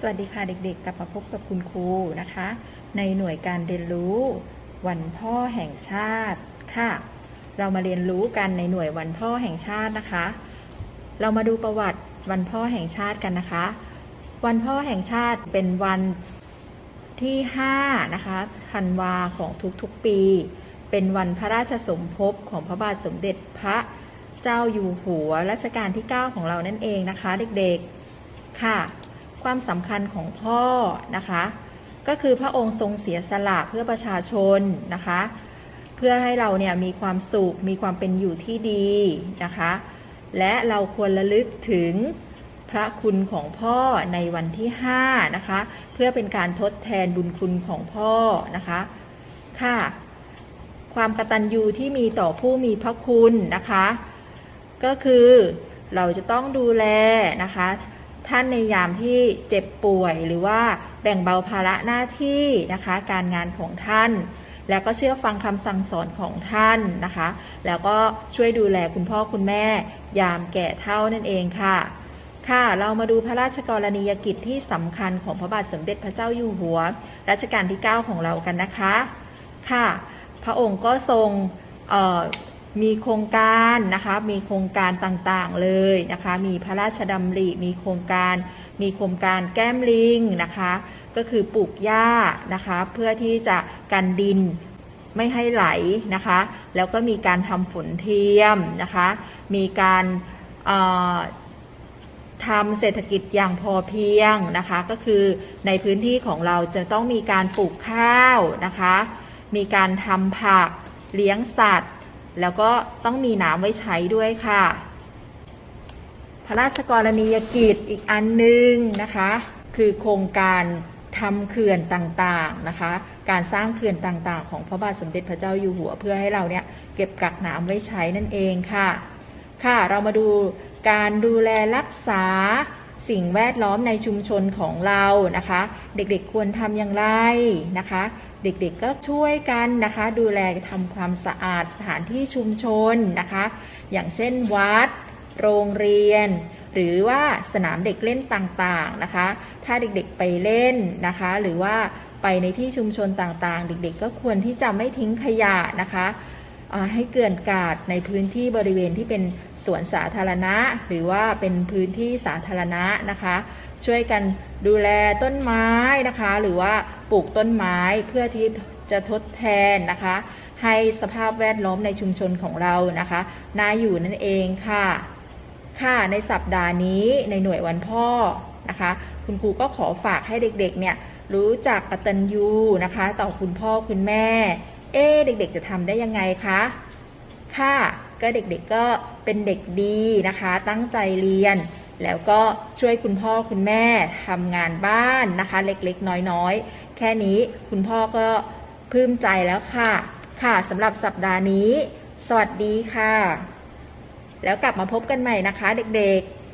สวัสดีค่ะเด็กๆ กลับมาพบกับคุณครูนะคะ ในหน่วยการเรียนรู้วันพ่อแห่งชาติค่ะ เรามาเรียนรู้กันในหน่วยวันพ่อแห่งชาตินะคะ เรามาดูประวัติวันพ่อแห่งชาติกันนะคะ วันพ่อแห่งชาติเป็นวันที่5นะคะธันวาของทุกๆปี เป็นวันพระราชสมภพของพระบาทสมเด็จพระเจ้าอยู่หัวรัชกาลที่ 9 ของเรานั่นเองนะคะ เด็กๆค่ะ ความสำคัญของพ่อนะคะ ก็คือพระองค์ทรงเสียสละเพื่อประชาชนนะคะ เพื่อให้เราเนี่ยมีความสุขมีความเป็นอยู่ที่ดีนะคะ และเราควรระลึกถึงพระคุณของพ่อในวันที่5นะคะ เพื่อเป็นการทดแทนบุญคุณของพ่อนะคะค่ะความกตัญญูที่มีต่อผู้มีพระคุณนะคะ ก็คือเราจะต้องดูแลนะคะ ท่านในยามที่เจ็บป่วย หรือว่าแบ่งเบาภาระหน้าที่นะคะ การงานของท่าน แล้วก็เชื่อฟังคำสั่งสอนของท่านนะคะ แล้วก็ช่วยดูแลคุณพ่อคุณแม่ ยามแก่เท่านั่นเองค่ะ ค่ะ เรามาดูพระราชกรณียกิจที่สำคัญของพระบาทสมเด็จพระเจ้าอยู่หัว รัชกาลที่ 9 ของเรากันนะคะ ค่ะ พระองค์ก็ทรงเอ่อ มีโครงการนะคะ มีโครงการต่างๆเลยนะคะ มีพระราชดำริ มีโครงการ มีโครงการแก้มลิงนะคะ ก็คือปลูกหญ้านะคะ เพื่อที่จะกันดินไม่ให้ไหลนะคะ แล้วก็มีการทำฝนเทียมนะคะ มีการทำเศรษฐกิจอย่างพอเพียงนะคะ ก็คือในพื้นที่ของเราจะต้องมีการปลูกข้าวนะคะ มีการทำผักเลี้ยงสัตว์ แล้วก็ต้องมีน้ำไว้ใช้ด้วยค่ะ พระราชกรณียกิจอีกอันหนึงนะคะ คือโครงการทำเขื่อนต่างๆนะคะ การสร้างเขื่อนต่างๆ ของพระบาทสมเด็จพระเจ้าอยู่หัว เพื่อให้เราเนี่ยเก็บกักน้ำไว้ใช้นั่นเองค่ะ ค่ะเรามาดูการดูแลรักษา สิ่งแวดล้อมในชุมชนของเรานะคะ เด็กๆควรทำอย่างไรนะคะ เด็กๆก็ช่วยกันนะคะ ดูแลทำความสะอาดสถานที่ชุมชนนะคะ อย่างเช่นวัด โรงเรียน หรือว่าสนามเด็กเล่นต่างๆนะคะ ถ้าเด็กๆไปเล่นนะคะ หรือว่าไปในที่ชุมชนต่างๆ เด็กๆ ก็ควรที่จะไม่ทิ้งขยะนะคะ ให้เกลื่อนกาดในพื้นที่บริเวณที่เป็นสวนสาธารณะ หรือว่าเป็นพื้นที่สาธารณะนะคะ ช่วยกันดูแลต้นไม้นะคะ หรือว่าปลูกต้นไม้เพื่อที่จะทดแทนนะคะ ให้สภาพแวดล้อมในชุมชนของเรานะคะน่าอยู่นั่นเองค่ะค่ะในสัปดาห์นี้ในหน่วยวันพ่อนะคะ คุณครูก็ขอฝากให้เด็กๆเนี่ยรู้จักกตัญญูนะคะ ต่อคุณพ่อคุณแม่ เอ๊เด็กๆจะทำได้ยังไงคะ ค่ะ ก็เด็กๆก็เป็นเด็กดีนะคะ ตั้งใจเรียน แล้วก็ช่วยคุณพ่อคุณแม่ทำงานบ้านนะคะ เล็กๆ น้อยๆ แค่นี้คุณพ่อก็ปลื้มใจแล้วค่ะ ค่ะสำหรับสัปดาห์นี้ สวัสดีค่ะ แล้วกลับมาพบกันใหม่นะคะ เด็กๆ